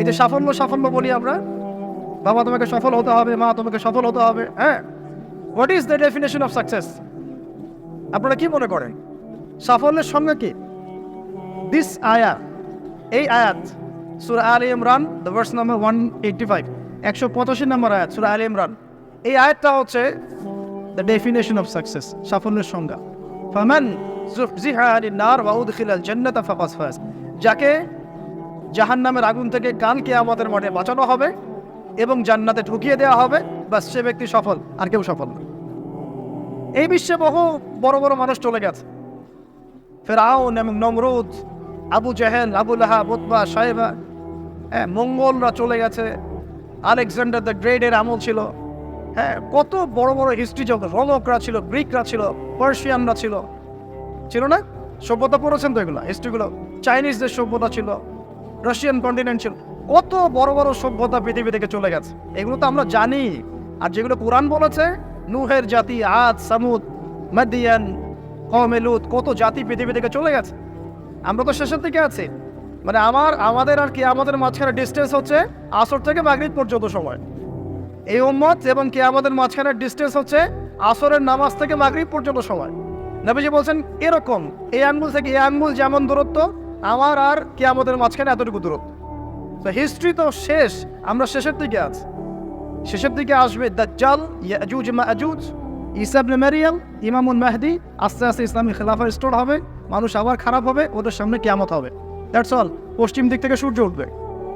এই যে সাফল্য সাফল্য বলি আমরা। বাবা, তোমাকে সফল হতে হবে, মা তোমাকে সফল হতে হবে হ্যাঁ? What is the definition of success আপনারা কি মনে করেন? সাফল্যের সঙ্গে কি? দিস আয়া এই আয়াত সুরা আল Imran the verse number one eighty five একশো পঁচাশি নম্বর আয়াত সুরা আল ইমরান। এই আয়াতটা হচ্ছে দ্য ডেফিনেশন অফ সাকসেস সাফল্যের সংজ্ঞা। ফামান জুহজিহা নার ওয়া উদখিলাল জান্নাতা ফাকাদ ফাজ। যাকে জাহান্নামের আগুন থেকে কালকে আমাদের মাঠে বাঁচানো হবে এবং জান্নাতে ঢুকিয়ে দেওয়া হবে। বা সে ব্যক্তি সফল, আর কেউ সফল না। এই বিশ্বে বহু বড় বড় মানুষ চলে গেছে। ফেরাউন এবং নমরুদ, আবু জাহেল, আবু লাহা বুতবা সাহেবা হ্যাঁ মঙ্গলরা চলে গেছে। আলেকজান্ডার দ্য গ্রেটের আমল ছিল। হ্যাঁ কত বড় বড় হিস্ট্রি জগৎ রোমকরা ছিল, গ্রিকরা ছিল, পার্সিয়ানরা ছিল। ছিল না? সভ্যতা পড়েছেন তো এগুলো হিস্ট্রিগুলো চাইনিজদের সভ্যতা ছিল। রাশিয়ান কন্টিনেন্ট ছিল। কত বড় বড় সভ্যতা পৃথিবী থেকে চলে গেছে। এগুলো তো আমরা জানি। আর যেগুলো কোরআন বলেছে, নুহের জাতি, আদ, সামুদ, মাদিয়ান কমেলুদ কত জাতি পৃথিবী থেকে চলে গেছে। আমরা তো শেষের দিকে আছি। মানে আমার, আমাদের আর কি আমাদের মাঝখানে ডিস্টেন্স হচ্ছে আসর থেকে মাগরিব পর্যন্ত সময়। এই উম্মত এবং কি আমাদের মাঝখানের ডিস্টেন্স হচ্ছে আসরের নামাজ থেকে মাগরিব পর্যন্ত সময়। নবীজি বলছেন, এরকম, এই আঙ্গুল থেকে এই আঙ্গুল যেমন দূরত্ব আমার আর কি আমাদের মাঝখানে এতটুকু দূরত্ব। তো হিস্ট্রি তো শেষ, আমরা শেষের দিকে আছি। শেষের দিকে আসবে দাজ্জাল, ইয়াজুজ, মাজুজ ইসা ইবনে মারিয়াম, ইমামুল মাহদি, আস্তে আস্তে ইসলামী খেলাফা স্টোর হবে, মানুষ আবার খারাপ হবে, ওদের সামনে কেয়ামত হবে। দ্যাটস অল পশ্চিম দিক থেকে সূর্য উঠবে।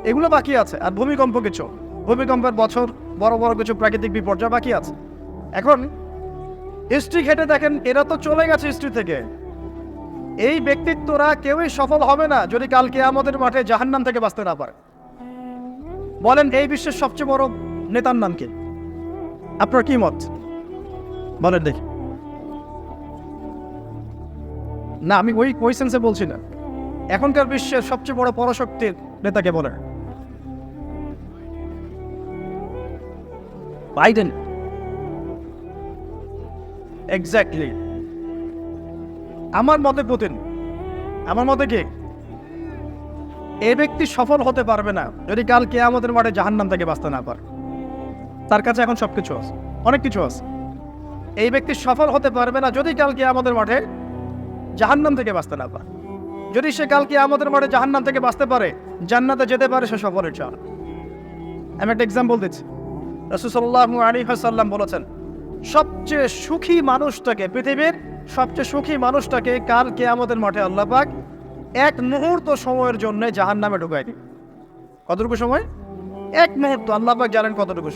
এগুলো বাকি আছে, আর ভূমিকম্প কিছু। ভূমিকম্পের বছর, বড় বড় কিছু প্রাকৃতিক বিপর্যয় বাকি আছে। এখন হিস্ট্রি ঘেটে দেখেন, এরা তো চলে গেছে হিস্ট্রি থেকে। এই ব্যক্তিত্বরা কেউই সফল হবে না যদি কালকে আমাদের মাঠে জাহান্নাম থেকে বাঁচতে না পারে। বলেন, এই বিশ্বের সবচেয়ে বড় নেতার নাম কি? আপনার কি মত? বলেন দেখি। না, আমি ওই ওই সেন্সে বলছি না। এখনকার বিশ্বের সবচেয়ে বড় পরশক্তির নেতাকে বলেন? বাইডেন এক্স্যাক্টলি আমার মতে পুতিন, আমার মতে কি? এ ব্যক্তি সফল হতে পারবে না যদি কাল কে আমাদের মাঠে জাহান্নাম থেকে বাঁচতে না পারে। তার কাছে এখন সব কিছু আছে, অনেক কিছু আছে। এই ব্যক্তি সফল হতে পারবে না যদি কালকে আমাদের মাঠে জাহান্নাম থেকে বাঁচতে না পারে। যদি সে কালকে আমাদের মাঠে জাহান্নাম থেকে বাঁচতে পারে, জান্নাতে যেতে পারে সে সফলের চাল আমি একটা এক্সাম্পল দিচ্ছি। রসুসাল্লাহ আলী সাল্লাম বলেছেন, সবচেয়ে সুখী মানুষটাকে পৃথিবীর সবচেয়ে সুখী মানুষটাকে কাল আমাদের মাঠে আল্লাহ পাক এক মুহূর্ত সময়ের জন্য জাহান নামে দিই কতটুকু সময়? এক মুহূর্ত, আল্লাহ পাক জানেন কতটুকু।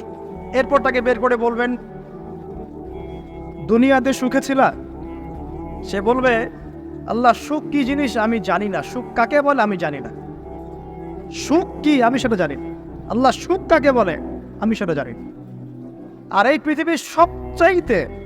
এরপর তাকে বের করে বলবেন, দুনিয়াতে সুখে ছিলা? সে বলবে, আল্লাহ, সুখ কি জিনিস আমি জানি না। সুখ কাকে বলে আমি জানি না। সুখ কি আমি সেটা জানি আল্লাহ, সুখ কাকে বলে আমি সেটা জানি আর এই পৃথিবীর সবচাইতে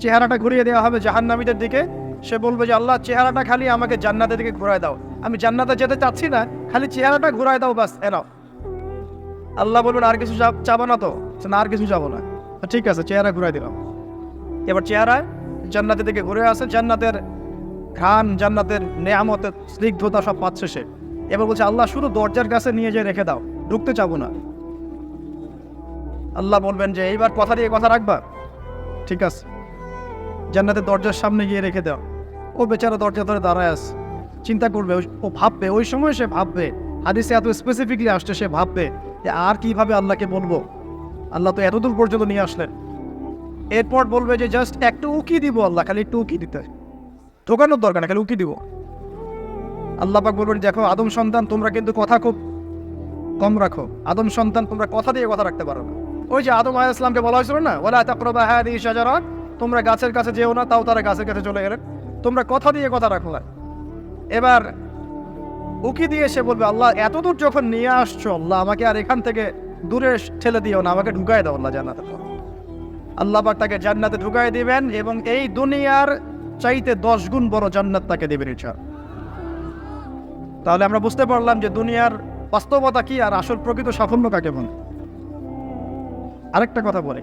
চেহারাটা ঘুরিয়ে দেওয়া হবে জাহান্নামীদের দিকে। সে বলবে যে, আল্লাহ, চেহারাটা খালি আমাকে জান্নাতের দিকে ঘুরায় দাও। আমি জান্নাতে যেতে চাচ্ছি না, খালি চেহারাটা ঘুরায় দাও, বাস এনাও আল্লাহ বলবেন, আর কিছু চাবো না তো? না, আর কিছু যাব না। ঠিক আছে, চেহারা ঘুরাই দিলাম। এবার চেহারায় জান্নাতের দিকে ঘুরে আসে। জান্নাতের ঘ্রাণ, জান্নাতের নেয়ামতের স্নিগ্ধতা সব পাচ্ছে সে। এবার বলছে, আল্লাহ, শুধু দরজার কাছে নিয়ে যেয়ে রেখে দাও, ঢুকতে চাবো না। আল্লাহ বলবেন যে, এইবার কথা দিয়ে কথা রাখবা। ঠিক আছে। জান্নাতের দরজার সামনে গিয়ে রেখে দাও। ও বেচারা দরজা ধরে দাঁড়ায় আছে। চিন্তা করবে ও ভাববে, ওই সময় সে ভাববে, হাদিসে এত স্পেসিফিকলি আসছে, সে ভাববে যে আর কীভাবে আল্লাহকে বলব। আল্লাহ তো এতদূর পর্যন্ত নিয়ে আসলেন। এরপর বলবে যে জাস্ট একটু উকি দিব আল্লাহ, খালি একটু উকি দিতে। ঢোকানোর দরকার না, খালি উকি দিব। আল্লাহ পাক বলবেন, দেখো, আদম সন্তান, তোমরা কিন্তু কথা খুব কম রাখো। আদম সন্তান, তোমরা কথা দিয়ে কথা রাখতে পারো না। ওই যে আদম আলাইহিস সালামকে বলা হয়েছিল না ওলা তাকরবা শাজারাত। তোমরা গাছের কাছে যেও না, তাও তারা গাছের কাছে চলে গেলেন। তোমরা কথা দিয়ে কথা রাখো না এবার উকি দিয়ে সে বলবে, আল্লাহ এত দূর যখন নিয়ে আসছো, আল্লাহ, আমাকে আর এখান থেকে দূরে ঠেলে দিও না, আমাকে ঢুকাই দাও আল্লাহ জান্নাতে। আল্লাহ পাক তাকে জান্নাতে ঢুকাই দিবেন এবং এই দুনিয়ার চাইতে দশ গুণ বড় জান্নাত তাকে দেবেন ইচ্ছা তাহলে আমরা বুঝতে পারলাম যে দুনিয়ার বাস্তবতা কি আর আসল প্রকৃত সাফল্য কাকে বলে। আরেকটা কথা বলি।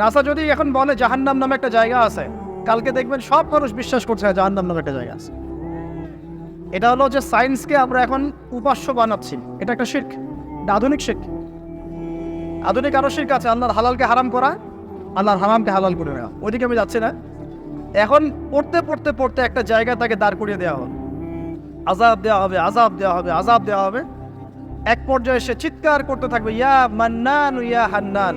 নাসা যদি এখন বলে জাহান্নাম নামে একটা জায়গা আছে, কালকে দেখবেন সব মানুষ বিশ্বাস করছে জাহান্নাম নামে একটা জায়গা আছে। এটা হলো যে সায়েন্সকে আমরা এখন উপাস্য বানাচ্ছি। এটা একটা এটা আধুনিক শির্ক। আধুনিক আরও শির্ক আছে, আল্লাহর হালালকে হারাম করা, আল্লাহর হারামকে হালাল করে নেওয়া। ওইদিকে আমি যাচ্ছি না। এখন পড়তে পড়তে পড়তে একটা জায়গায় তাকে দাঁড় করিয়ে দেওয়া হবে আজাব দেওয়া হবে আজাব দেওয়া হবে আজাব দেওয়া হবে। এক পর্যায়ে সে চিৎকার করতে থাকবে, ইয়া মান্নান, ইয়া হান্নান।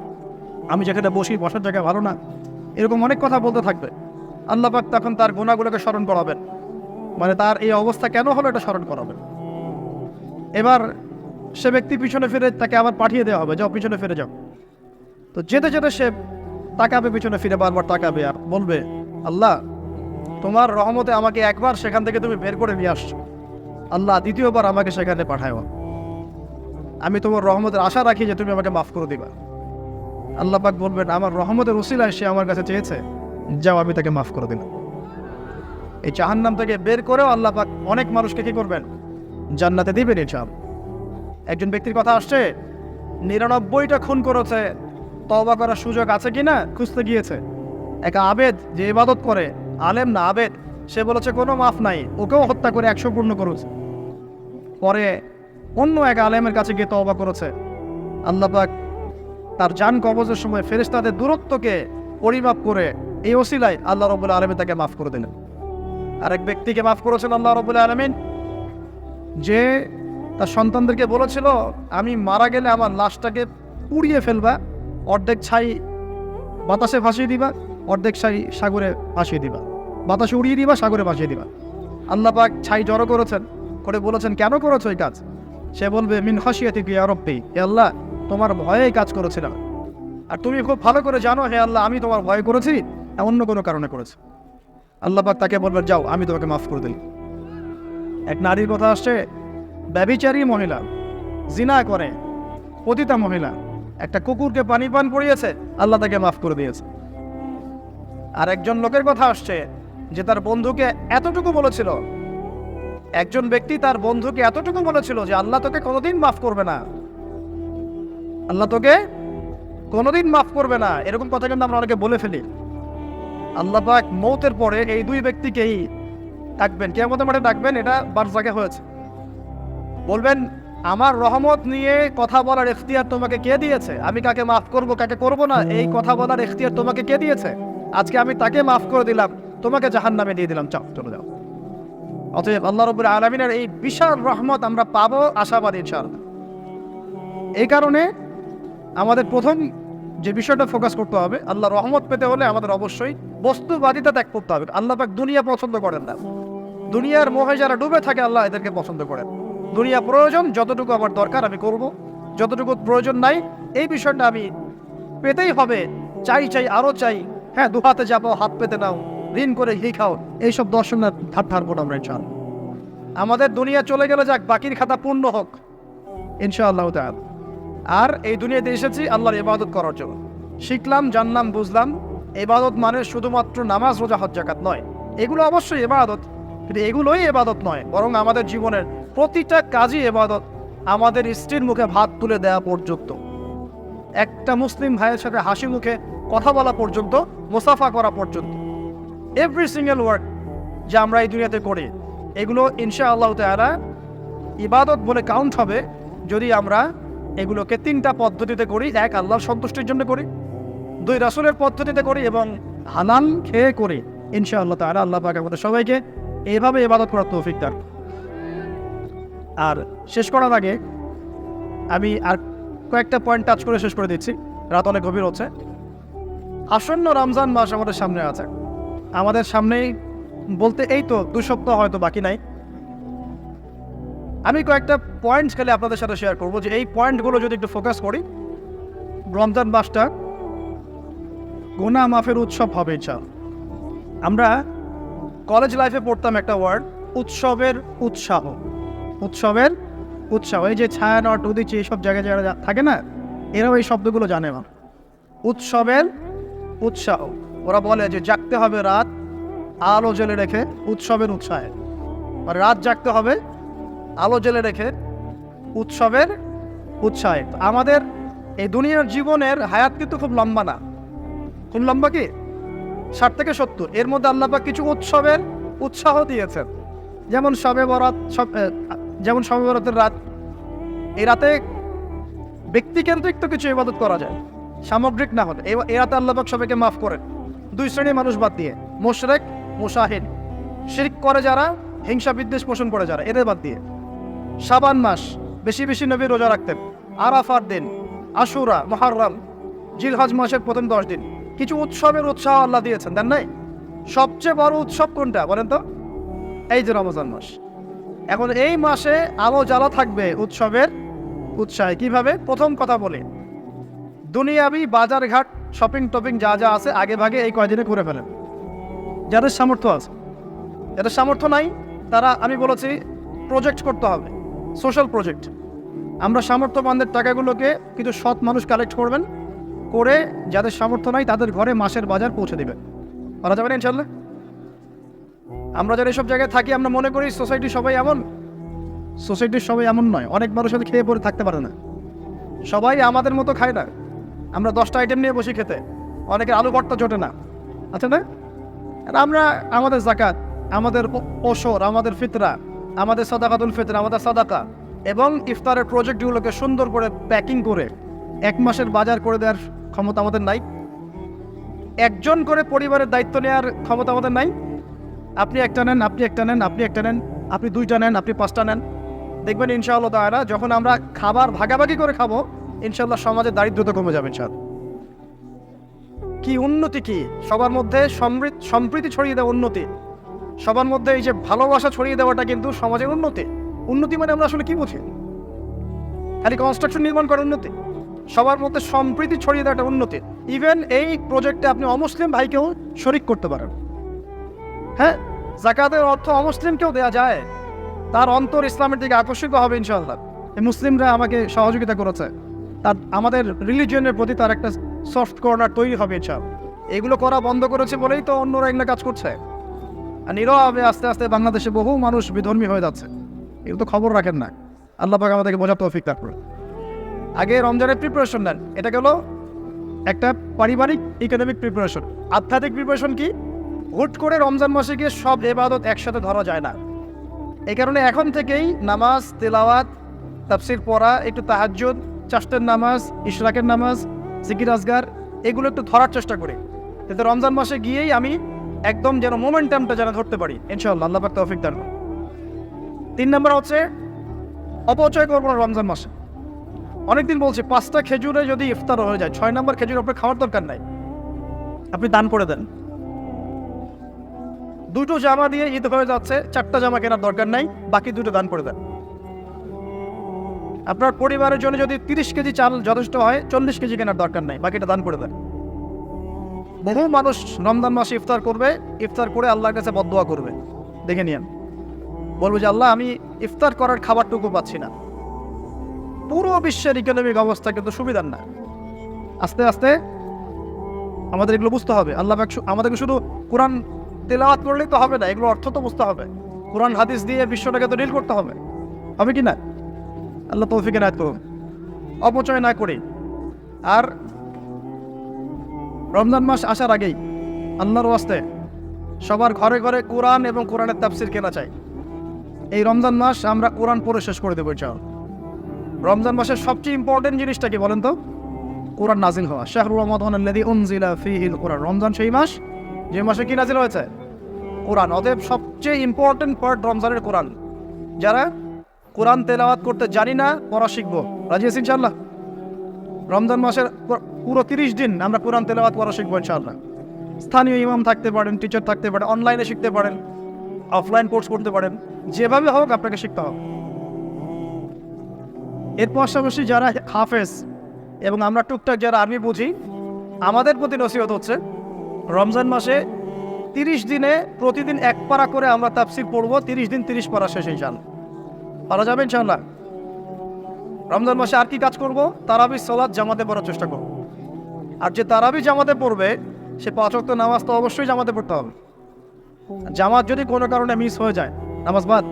আমি যেখানে বসি, বসার জায়গা ভালো না। এরকম অনেক কথা বলতে থাকবে। আল্লাহ পাক তখন তার গুণাগুলোকে স্মরণ করাবেন। মানে তার এই অবস্থা কেন হলো এটা স্মরণ করাবেন। এবার সে ব্যক্তি পিছনে ফিরে তাকে আবার পাঠিয়ে দেওয়া হবে। যাও, পিছনে ফিরে যাও। তো যেতে যেতে সে তাকাবে, পিছনে ফিরে বারবার তাকাবে আর বলবে, আল্লাহ, তোমার রহমতে আমাকে একবার সেখান থেকে তুমি বের করে নিয়ে আসছো। আল্লাহ, দ্বিতীয়বার আমাকে সেখানে পাঠায় আমি তোমার রহমতের আশা রাখি যে তুমি আমাকে মাফ করে দিবা। আল্লাহ পাক বলবেন, আমার রহমতের উসিলায় সে আমার কাছে চেয়েছে। যাও, আমি তাকে মাফ করে দিলাম। এই জাহান্নাম থেকে বের করেও আল্লাহ পাক অনেক মানুষকে কি করবেন? জান্নাতে দিবেন ইনশাল একজন ব্যক্তির কথা আসছে, নিরানব্বইটা খুন করেছে, তওবা করার সুযোগ আছে কিনা খুঁজতে গিয়েছে। এক আবেদ যে ইবাদত করে, আলেম না আবেদ, সে বলেছে, কোনো মাফ নাই, ওকেও হত্যা করে একশো পূর্ণ করেছে পরে অন্য এক আলেমের কাছে গিয়ে তওবা করেছে। আল্লাহ পাক তার যান কবজের সময় ফেরেশতাদের দূরত্বকে পরিমাপ করে এই ওসিলায় আল্লাহ রবুল্লা আলমী তাকে মাফ করে দিলেন। আরেক ব্যক্তিকে মাফ করেছেন আল্লাহ রবুল্লা আলমিন। যে তার সন্তানদেরকে বলেছিল, আমি মারা গেলে আমার লাশটাকে পুড়িয়ে ফেলবা, অর্ধেক ছাই বাতাসে ভাসিয়ে দিবা, অর্ধেক ছাই সাগরে ভাসিয়ে দিবা, বাতাসে উড়িয়ে দিবা, সাগরে ভাসিয়ে দিবা। আল্লাহ পাক ছাই জড়ো করেছেন, করে বলেছেন, কেন করেছ এই কাজ? সে বলবে, মিন হাসিয়াতি কি হে আল্লাহ তোমার ভয়ে কাজ করেছিলাম। আর তুমি খুব ভালো করে জানো, হে আল্লাহ, আমি তোমার ভয় করেছি অন্য কোনো কারণে করেছি। আল্লাহ পাক তাকে বলবে যাও, আমি তোমাকে মাফ করে দিই এক নারীর কথা আসছে, ব্যবিচারী মহিলা, জিনা করে, পতিতা মহিলা, একটা কুকুরকে পানি পান করিয়েছে, আল্লাহ তাকে মাফ করে দিয়েছে। আর একজন লোকের কথা আসছে, যে তার বন্ধুকে এতটুকু বলেছিল, একজন ব্যক্তি তার বন্ধুকে এতটুকু বলেছিল যে আল্লাহ তোকে কোনোদিন মাফ করবে না। আল্লাহ তোকে কোনোদিন মাফ করবে না। এরকম কথা কিন্তু আমরা অনেকে বলে ফেলি। আল্লাহ পাক মৌতের পরে এই দুই ব্যক্তিকেই ডাকবেন। কেমন মাঠে ডাকবেন, এটা বারজাকে হয়েছে। বলবেন, আমার রহমত নিয়ে কথা বলার এখতিয়ার তোমাকে কে দিয়েছে? আমি কাকে মাফ করব, কাকে করব না? এই কথা বলার এখতিয়ার তোমাকে কে দিয়েছে? আজকে আমি তাকে মাফ করে দিলাম, তোমাকে জাহান নামে দিয়ে দিলাম। চাও, চলে যাও। অতএব আল্লাহ রবুল আলমিনের এই বিশাল রহমত আমরা পাবো আশাবাদী ইনশাআল্লাহ। এই কারণে আমাদের প্রথম যে বিষয়টা ফোকাস করতে হবে, আল্লাহ রহমত পেতে হলে আমাদের অবশ্যই বস্তুবাদিতা ত্যাগ করতে হবে। আল্লাহ পাক দুনিয়া পছন্দ করেন না। দুনিয়ার মোহে যারা ডুবে থাকে, আল্লাহ এদেরকে পছন্দ করেন। দুনিয়া প্রয়োজন, যতটুকু আমার দরকার আমি করব। যতটুকু প্রয়োজন নাই, এই বিষয়টা আমি পেতেই হবে। চাই চাই আরও চাই। হ্যাঁ দুহাতে যাব, হাত পেতে নাও, ঋণ করে ঘি খাও। এইসব দর্শনের ধার ধারবো আমরা ইনশাল আমাদের দুনিয়া চলে গেলে যাক, বাকির খাতা পূর্ণ হোক, ইনশাআল্লাহ তাআলা। আর এই দুনিয়াতে এসেছি আল্লাহর ইবাদত করার জন্য। শিখলাম, জানলাম, বুঝলাম। এবাদত মানে শুধুমাত্র নামাজ, রোজা, হজ, জাকাত নয়। এগুলো অবশ্যই এবাদত কিন্তু এগুলোই এবাদত নয়, বরং আমাদের জীবনের প্রতিটা কাজই এবাদত আমাদের স্ত্রীর মুখে ভাত তুলে দেওয়া পর্যন্ত। একটা মুসলিম ভাইয়ের সাথে হাসি মুখে কথা বলা পর্যন্ত, মুসাফা করা পর্যন্ত। এভরি সিঙ্গেল ওয়ার্ক যা আমরা এই দুনিয়াতে করি, এগুলো ইনশা আল্লাহ তালা ইবাদত বলে কাউন্ট হবে যদি আমরা এগুলোকে তিনটা পদ্ধতিতে করি, এক আল্লাহর সন্তুষ্টির জন্য করি, দুই রাসুলের পদ্ধতিতে করি এবং হালাল খেয়ে করি। ইনশা আল্লাহ তালা আল্লাহ পাক আমাদের সবাইকে এইভাবে ইবাদত করার তৌফিক দান। আর শেষ করার আগে আমি আর কয়েকটা পয়েন্ট টাচ করে শেষ করে দিচ্ছি। রাত অনেক গভীর হচ্ছে। আসন্ন রমজান মাস আমাদের সামনে আছে। আমাদের সামনেই বলতে এই তো দু সপ্তাহ হয়তো বাকি নাই। আমি কয়েকটা পয়েন্টস খালি আপনাদের সাথে শেয়ার করব যে এই পয়েন্টগুলো যদি একটু ফোকাস করি, রমজান মাসটা গোনা মাফের উৎসব হবে ইনশাল আমরা কলেজ লাইফে পড়তাম একটা ওয়ার্ড উৎসবের উৎসাহ। উৎসবের উৎসাহ, এই যে ছায়ানট উদিচি এইসব জায়গায় যারা থাকে না, এরাও এই শব্দগুলো জানে না উৎসবের উৎসাহ। ওরা বলে যে জাগতে হবে রাত, আলো জ্বেলে রেখে উৎসবের উৎসাহে। রাত জাগতে হবে আলো জ্বেলে রেখে উৎসবের উৎসাহে। আমাদের এই দুনিয়ার জীবনের হায়াত কিন্তু খুব লম্বা না। খুব লম্বা কি? ষাট থেকে সত্তর। এর মধ্যে আল্লাপাক কিছু উৎসবের উৎসাহ দিয়েছেন। যেমন সবে বরাত, সব যেমন সবে বরাতের রাত। এই রাতে ব্যক্তিকেন্দ্রিক তো কিছু ইবাদত করা যায়। সামগ্রিক না হলে। এই রাতে আল্লাপাক সবাইকে মাফ করেন। দুই শ্রেণির মানুষ বাদ দিয়ে। মোশরেক, মুশাহিদ। শিরিক করে যারা, হিংসা বিদ্বেষ পোষণ করে যারা, এদের বাদ দিয়ে। শাবান মাস, বেশি বেশি নবী রোজা রাখতেন। আরাফার দিন, আশুরা মহারম জিলহজ মাসের প্রথম দশ দিন। কিছু উৎসবের উৎসাহ আল্লাহ দিয়েছেন, দেন নাই? সবচেয়ে বড় উৎসব কোনটা, বলেন তো? এই যে রমজান মাস। এখন এই মাসে আলো জ্বালা থাকবে উৎসবের উৎসাহে। কীভাবে? প্রথম কথা বলি, দুনিয়াবি বাজার ঘাট, শপিং টপিং যা যা আছে আগে ভাগে এই কয়দিনে করে ফেলেন। যাদের সামর্থ্য আছে, যাদের সামর্থ্য নাই, তারা আমি বলেছি, প্রজেক্ট করতে হবে। Social project. আমরা সামর্থ্যবানদের টাকাগুলোকে কিছু সৎ মানুষ কালেক্ট করবেন, করে যাদের সামর্থ্য নাই তাদের ঘরে মাসের বাজার পৌঁছে দেবেন। বলা যাবে না ইনশাল্লাহ আমরা যারা এসব জায়গায় থাকি, আমরা মনে করি সোসাইটি সবাই এমন। সোসাইটির সবাই এমন নয়, অনেক মানুষ সাথে খেয়ে পরে থাকতে পারে না। সবাই আমাদের মতো খায় না। আমরা দশটা আইটেম নিয়ে বসি খেতে, অনেকের আলু ভর্তা জোটে না। আছে না? আমরা, আমাদের জাকাত, আমাদের ওসর আমাদের ফিতরা আমাদের সাদাকাতুল ফিতরা, আমাদের সাদাকা। এবং ইফতারের প্রজেক্টগুলোকে সুন্দর করে প্যাকিং করে এক মাসের বাজার করে দেওয়ার ক্ষমতা আমাদের নাই। একজন করে পরিবারের দায়িত্ব নেওয়ার ক্ষমতা আমাদের নাই। আপনি একটা নেন, আপনি একটা নেন, আপনি একটা নেন, আপনি দুইটা নেন, আপনি পাঁচটা নেন। দেখবেন ইনশাআল্লাহ তারা যখন আমরা খাবার ভাগাভাগি করে খাব, ইনশাআল্লাহ সমাজে দারিদ্রতা কমে যাবে ইনশাআল্লাহ। কি উন্নতি কি? সবার মধ্যে সমৃদ্ধ সম্প্রীতি ছড়িয়ে দেওয়া উন্নতি। সবার মধ্যে এই যে ভালোবাসা ছড়িয়ে দেওয়াটা কিন্তু সমাজের উন্নতি। উন্নতি মানে আমরা আসলে কি বুঝি? খালি কনস্ট্রাকশন নির্মাণ করার উন্নতি। সবার মধ্যে সম্প্রীতি ছড়িয়ে দেওয়াটা উন্নতি। ইভেন এই প্রজেক্টে আপনি অমুসলিম ভাইকেও শরিক করতে পারেন। হ্যাঁ? জাকাতের অর্থ অমুসলিমকেও দেওয়া যায়। তার অন্তর ইসলামের দিকে আকর্ষিত হবে ইনশাআল্লাহ। মুসলিমরা আমাকে সহযোগিতা করেছে। তার, আমাদের রিলিজিয়নের প্রতি তার একটা সফট কর্নার তৈরি হবে ইনশাআল্লাহ। এগুলো করা বন্ধ করেছে বলেই তো অন্যরা এগুলো কাজ করছে। আর নীরবে আস্তে আস্তে বাংলাদেশে বহু মানুষ বিধর্মী হয়ে যাচ্ছে। এগুলো তো খবর রাখেন না। আল্লাহ পাক আমাদেরকে বোঝার তৌফিক দান করে আগে রমজানের প্রিপারেশন নেন। এটা গেল একটা পারিবারিক ইকোনমিক প্রিপারেশন আধ্যাত্মিক প্রিপারেশন কি? হুট করে রমজান মাসে গিয়ে সব এবাদত একসাথে ধরা যায় না। এই কারণে এখন থেকেই নামাজ, তেলাওয়াত, তাফসির পড়া, একটু তাহাজ্জুদ চাষতের নামাজ, ইশরাকের নামাজ, জিকির আজগার, এগুলো একটু ধরার চেষ্টা করি। যাতে রমজান মাসে গিয়েই আমি একদম যেন মোমেন্টামটা যেন ধরতে পারি। ইনশাআল্লাহ, আল্লাহ পাক তৌফিক দান। তিন নম্বর হচ্ছে, অপচয় করব না রমজান মাসে। অনেকদিন বলছি, পাঁচটা খেজুরে যদি ইফতার হয়ে যায়, ছয় নম্বর খেজুর আপনার খাওয়ার দরকার নাই। আপনি দান করে দেন। দুটো জামা দিয়ে ঈদ হয়ে যাচ্ছে, চারটা জামা কেনার দরকার নাই, বাকি দুটো দান করে দেন। আপনার পরিবারের জন্য যদি তিরিশ কেজি চাল যথেষ্ট হয়, চল্লিশ কেজি কেনার দরকার নাই, বাকিটা দান করে দেন। বহু মানুষ রমজান মাসে ইফতার করবে, ইফতার করে আল্লাহর কাছে বদোয়া করবে। দেখে নিয়েন। বলব যে, আল্লাহ, আমি ইফতার করার খাবারটুকু পাচ্ছি না। পুরো বিশ্বের ইকোনমিক অবস্থা কিন্তু সুবিধার না। আস্তে আস্তে আমাদের এগুলো বুঝতে হবে। আল্লাহ আমাদেরকে শুধু কোরআন তেলাওয়াত করলেই তো হবে না এগুলো অর্থ তো বুঝতে হবে। কোরআন, হাদিস দিয়ে বিশ্বটাকে তো ডিল করতে হবে। হবে কি না? আল্লাহ তৌফিকে নায়ত করুন অপচয় না করি আর রমজান মাস আসার আগেই আল্লাহর ওয়াস্তে সবার ঘরে ঘরে কোরআন এবং কোরআনের তাফসির কেনা চাই। এই রমজান মাস আমরা কোরআন পড়ে শেষ করে দেবো চাও রমজান মাসের সবচেয়ে ইম্পর্টেন্ট জিনিসটা কি বলেন তো? কোরআন নাজিল হওয়া। উনজিলা ফিহিল কোরআন। রমজান সেই মাস, যে মাসে কি নাজিল হয়েছে? কোরআন। অতএব সবচেয়ে ইম্পর্টেন্ট পার্ট রমজানের কোরআন। যারা কোরআন তেলাওয়াত করতে জানি না, পড়া শিখব। রাজি আছি ইনশাল্লাহ রমজান মাসের পুরো- তিরিশ দিন আমরা কোরআন তেলাওয়াত করা শিখব ইনশাআল্লাহ। স্থানীয় ইমাম থাকতে পারেন টিচার থাকতে পারেন অনলাইনে শিখতে পারেন অফলাইন কোর্স করতে পারেন, যেভাবে হোক আপনাকে শিখতে হবে। এর পাশাপাশি যারা হাফেজ এবং আমরা টুকটাক যারা আরবি বুঝি, আমাদের প্রতি নসিহত হচ্ছে, রমজান মাসে তিরিশ দিনে প্রতিদিন এক পারা করে আমরা তাফসির পড়ব, তিরিশ দিন তিরিশ পারা শেষ ইনশাল্লাহ পারা যাবে ইনশাল্লাহ রমজান মাসে আর কি কাজ করব? তারাবি সলাদ জামাতে পড়ার চেষ্টা করব। আর যে তারাবি জামাতে পড়বে, সে পাঁচ ওয়াক্ত নামাজ তো অবশ্যই জামাতে পড়তে হবে। জামাত যদি কোনো কারণে মিস হয়ে যায়, নামাজ বাদ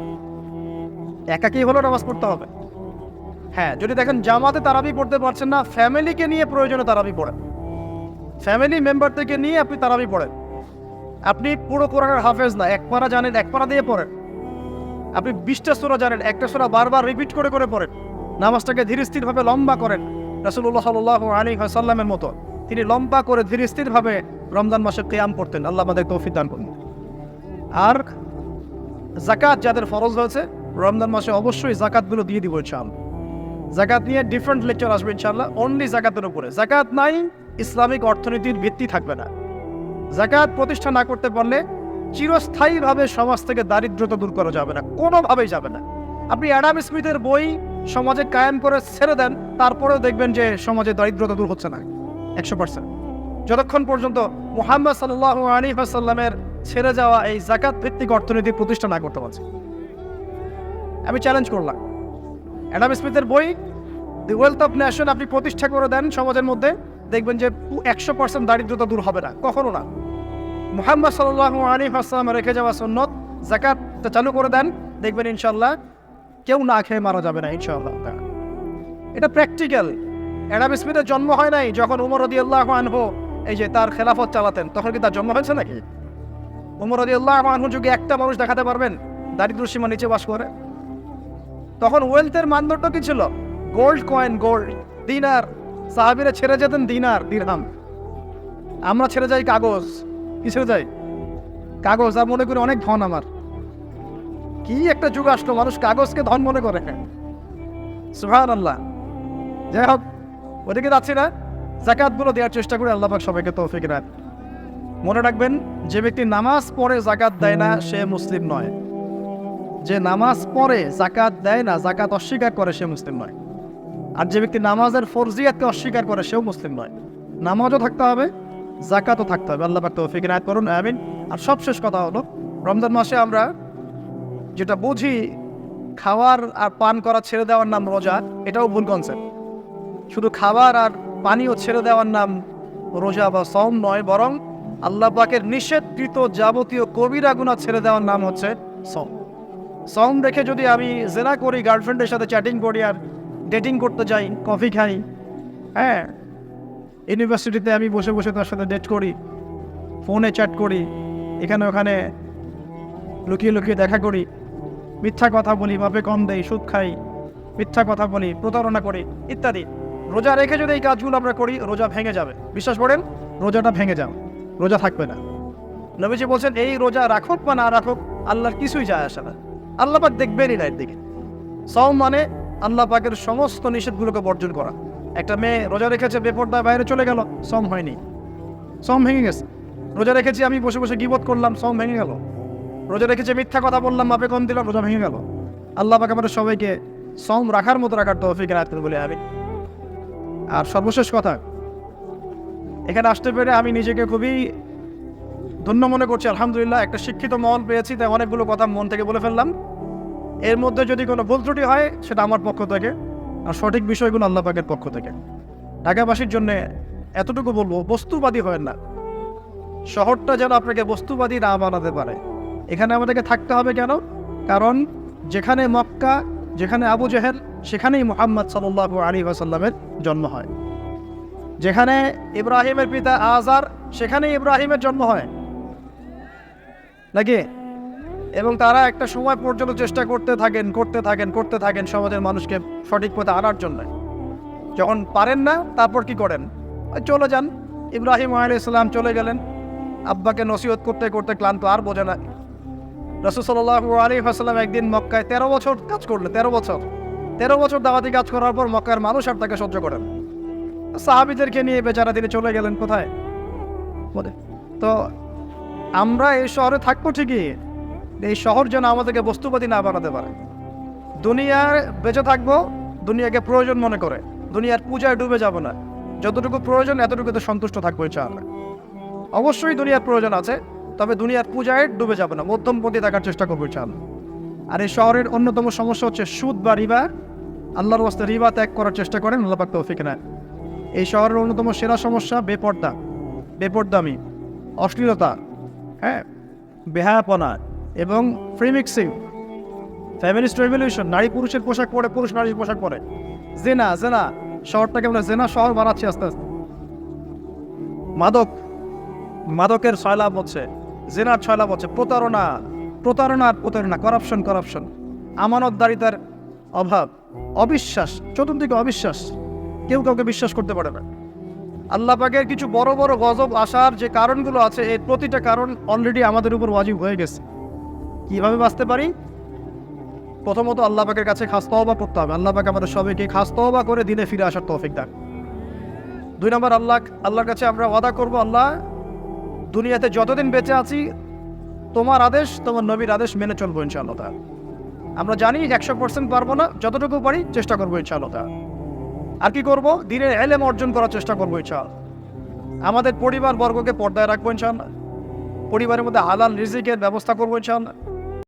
একাকেই হলেও নামাজ পড়তে হবে। হ্যাঁ যদি দেখেন জামাতে তারাবি পড়তে পারছেন না ফ্যামিলিকে নিয়ে প্রয়োজনে তারাবি পড়েন। ফ্যামিলি মেম্বার থেকে নিয়ে আপনি তারাবি পড়েন। আপনি পুরো কোরআনের হাফেজ না, এক পারা জানেন, এক পারা দিয়ে পড়েন। আপনি বিশটা সোরা জানেন, একটা সোরা বারবার রিপিট করে করে পড়েন। নামাজটাকে ধীর স্থিরভাবে লম্বা করেন। রাসুল্লাহ সাল্লাহ আলী সাল্লামের মতো। তিনি লম্বা করে ধীর স্থিরভাবে রমজান মাসে কেয়াম করতেন। আল্লাহ আমাদের তৌফিক দান করুন। আর জাকাত যাদের ফরজ হয়েছে রমজান মাসে অবশ্যই জাকাতগুলো দিয়ে দিব ইনশাআল্লাহ। জাকাত নিয়ে ডিফারেন্ট লেকচার আসবে ইনশাআল্লাহ অনলি জাকাতের উপরে। জাকাত নাই, ইসলামিক অর্থনীতির ভিত্তি থাকবে না। জাকাত প্রতিষ্ঠা না করতে পারলে চিরস্থায়ীভাবে সমাজ থেকে দারিদ্রতা দূর করা যাবে না, কোনোভাবেই যাবে না। আপনি অ্যাডাম স্মিথের বই সমাজে কায়েম করে ছেড়ে দেন, তারপরেও দেখবেন যে সমাজে দারিদ্রতা দূর হচ্ছে না। একশো পার্সেন্ট যতক্ষণ পর্যন্ত মুহাম্মদ সাল্লাহ আলী সাল্লামের ছেড়ে যাওয়া এই জাকাত ভিত্তিক অর্থনীতি প্রতিষ্ঠা না করতে পারছে। আমি চ্যালেঞ্জ করলাম। অ্যাডাম স্মিথের বই দি ওয়েলথ অফ নেশন আপনি প্রতিষ্ঠা করে দেন সমাজের মধ্যে, দেখবেন যে একশো পার্সেন্ট দারিদ্রতা দূর হবে না। কখনো না। মোহাম্মদ সাল্লাহ আলী আসসালাম রেখে যাওয়া সন্ন্যত জাকাতটা চালু করে দেন, দেখবেন ইনশাল্লাহ কেউ না খেয়ে মারা যাবে না ইনশাল্লাহ এটা প্র্যাকটিক্যাল অ্যাডাম স্মিথের জন্ম হয় নাই, যখন উমর রদি আল্লাহ আনহু এই যে তার খেলাফত চালাতেন, তখন কি তার জন্ম হয়েছে নাকি? উমর রদি আল্লাহ আনহু যুগে একটা মানুষ দেখাতে পারবেন দারিদ্র সীমা নিচে বাস করে। তখন ওয়েলথের মানদণ্ড কি ছিল? গোল্ড কয়েন গোল্ড দিনার সাহাবিরা ছেড়ে যেতেন দিনার দিরহাম আমরা ছেড়ে যাই কাগজ। কি ছেড়ে যাই? কাগজ, আর মনে করি অনেক ধন আমার। কি একটা যুগ আসলো, মানুষ কাগজকে ধন মনে করে। সুহান আল্লাহ যাই হোক, ওদিকে যাচ্ছি না। জাকাতগুলো দেওয়ার চেষ্টা করে, আল্লাহ সবাইকে তৌফিক রাখ মনে রাখবেন, যে ব্যক্তি নামাজ পড়ে জাকাত দেয় না, সে মুসলিম নয়। যে নামাজ পড়ে জাকাত দেয় না, জাকাত অস্বীকার করে, সে মুসলিম নয়। আর যে ব্যক্তি নামাজের ফরজিয়াতকে অস্বীকার করে, সেও মুসলিম নয়। নামাজও থাকতে হবে, জাকাতও থাকতে হবে। আল্লাহ পাক তৌফিক রায় করুন আমিন। আর সবশেষ কথা হলো, রমজান মাসে আমরা যেটা বুঝি খাওয়ার আর পান করা ছেড়ে দেওয়ার নাম রোজা, এটাও ভুল কনসেপ্ট শুধু খাবার আর পানীয় ছেড়ে দেওয়ার নাম রোজা বা সম নয়, বরং আল্লাহ পাকের নিষেধকৃত যাবতীয় কবিরা গুণা ছেড়ে দেওয়ার নাম হচ্ছে সম সম দেখে যদি আমি জেনা করি গার্লফ্রেন্ডের সাথে চ্যাটিং করি আর ডেটিং করতে যাই কফি খাই হ্যাঁ ইউনিভার্সিটিতে আমি বসে বসে তার সাথে ডেট করি ফোনে চ্যাট করি, এখানে ওখানে লুকিয়ে লুকিয়ে দেখা করি মিথ্যা কথা বলি মাপে কম দেই, সুদ খাই, মিথ্যা কথা বলি, প্রতারণা করি, ইত্যাদি। রোজা রেখে যদি এই কাজগুলো আমরা করি, রোজা ভেঙে যাবে। বিশ্বাস করেন? রোজাটা ভেঙে যাবে। রোজা থাকবে না। নবীজি বলছেন, এই রোজা রাখুক বা না রাখুক, আল্লাহর কিছুই যায় আসে না। আল্লাহ পাক দেখবেনই না এর দিকে। সম মানে আল্লাহ পাকের সমস্ত নিষেধগুলোকে বর্জন করা। একটা মেয়ে রোজা রেখেছে, বেপর্দায় বাইরে চলে গেল সম হয়নি। সম ভেঙে গেছে। রোজা রেখেছি, আমি বসে বসে গিবত করলাম সম ভেঙে গেল। রোজা রেখেছে, মিথ্যা কথা বললাম, মাপে কম দিলাম, রোজা ভেঙে গেল। আল্লাহ পাক আমাদের সবাইকে সম রাখার মতো রাখার তৌফিক রাখতে বলে আমি আর সর্বশেষ কথা, এখানে আসতে পেরে আমি নিজেকে খুবই ধন্য মনে করছি, আলহামদুলিল্লাহ, একটা শিক্ষিত মহল পেয়েছি, তাই অনেকগুলো কথা মন থেকে বলে ফেললাম। এর মধ্যে যদি কোনো ভুল ত্রুটি হয়, সেটা আমার পক্ষ থেকে, আর সঠিক বিষয়গুলো আল্লাহ পাকের পক্ষ থেকে। ঢাকাবাসীর জন্য এতটুকু বলব, বস্তুবাদী হয় না। শহরটা যেন আপনাকে বস্তুবাদী না বানাতে পারে। এখানে আমাদেরকে থাকতে হবে কেন? কারণ যেখানে মক্কা, যেখানে আবু জেহেল, সেখানেই মোহাম্মদ সাল্লাহ আলী আসাল্লামের জন্ম হয়। যেখানে ইব্রাহিমের পিতা আজার, সেখানেই ইব্রাহিমের জন্ম হয়। নাকি? এবং তারা একটা সময় পর্যন্ত চেষ্টা করতে থাকেন করতে থাকেন করতে থাকেন সমাজের মানুষকে সঠিক পথে আনার জন্য। যখন পারেন না, তারপর কি করেন? চলে যান। ইব্রাহিম আলাইসাল্লাম চলে গেলেন। আব্বাকে নসিহত করতে করতে ক্লান্ত আর বোঝে না। রসুসল্লাহ আলী হাসাল্লাম একদিন মক্কায় তেরো বছর কাজ করলেন, তেরো বছর। তেরো বছর দাওয়াতি কাজ করার পর মক্কার মানুষ আর তাকে সহ্য করেন। সাহাবিদেরকে নিয়ে বেচারা তিনি চলে গেলেন কোথায়? বলে তো আমরা এই শহরে থাকব ঠিকই, এই শহর যেন আমাদেরকে বস্তুবাদী না বানাতে পারে। দুনিয়ার বেঁচে থাকব, দুনিয়াকে প্রয়োজন মনে করে। দুনিয়ার পূজায় ডুবে যাব না। যতটুকু প্রয়োজন, এতটুকুতে সন্তুষ্ট থাকব ইনশাআল্লাহ। অবশ্যই দুনিয়ার প্রয়োজন আছে। তবে দুনিয়ার পূজায় ডুবে যাবে না। মধ্যমপন্থী থাকার চেষ্টা করব ইনশাআল্লাহ আর এই শহরের অন্যতম সমস্যা হচ্ছে সুদ বা রিবা। আল্লাহর ওয়াস্তে রিবা ত্যাগ করার চেষ্টা করেন, আল্লাহ পাক তৌফিক নেয় এই শহরের অন্যতম সেরা সমস্যা বেপর্দা, বেপর্দামি, অশ্লীলতা হ্যাঁ বেহায়াপনা এবং ফ্রি মিক্সিং ফ্যামিলিস্ট রেভলিউশন নারী পুরুষের পোশাক পরে, পুরুষ নারীর পোশাক পরে। জেনা জেনা, শহরটাকে আমরা জেনা শহর বানাচ্ছি আস্তে আস্তে। মাদক, মাদকের সয়লাভ হচ্ছে। জেনার ছয়লাভ হচ্ছে প্রতারণা প্রতারণা আর প্রতারণা করাপশন করাপশন আমানতদারিতার অভাব, অবিশ্বাস, চতুর্দিকে অবিশ্বাস। কেউ কাউকে বিশ্বাস করতে পারে না। আল্লাহ পাকের কিছু বড় বড় গজব আসার যে কারণগুলো আছে, এর প্রতিটা কারণ অলরেডি আমাদের উপর ওয়াজিব হয়ে গেছে। কীভাবে বাঁচতে পারি? প্রথমত আল্লাহ পাকের কাছে খাস তহবা করতে হবে। আল্লাহ আমাদের সবাইকে খাস তহবা করে দিনে ফিরে আসার তৌফিক দেন। দুই নম্বর আল্লাহ, আল্লাহর কাছে আমরা ওয়াদা করব, আল্লাহ দুনিয়াতে যতদিন বেঁচে আছি, তোমার আদেশ, তোমার নবীর আদেশ মেনে চলবো ইনশাআল্লাহ। আমরা জানি একশো পার্সেন্ট পারব না, যতটুকু পারি চেষ্টা করব ইনশাআল্লাহ। আর কি করব দিনের এলেম অর্জন করার চেষ্টা করব ইনশাআল্লাহ আমাদের পরিবার বর্গকে পর্দায় রাখব ইনশাআল্লাহ পরিবারের মধ্যে হালাল রিজিকের ব্যবস্থা করব ইনশাআল্লাহ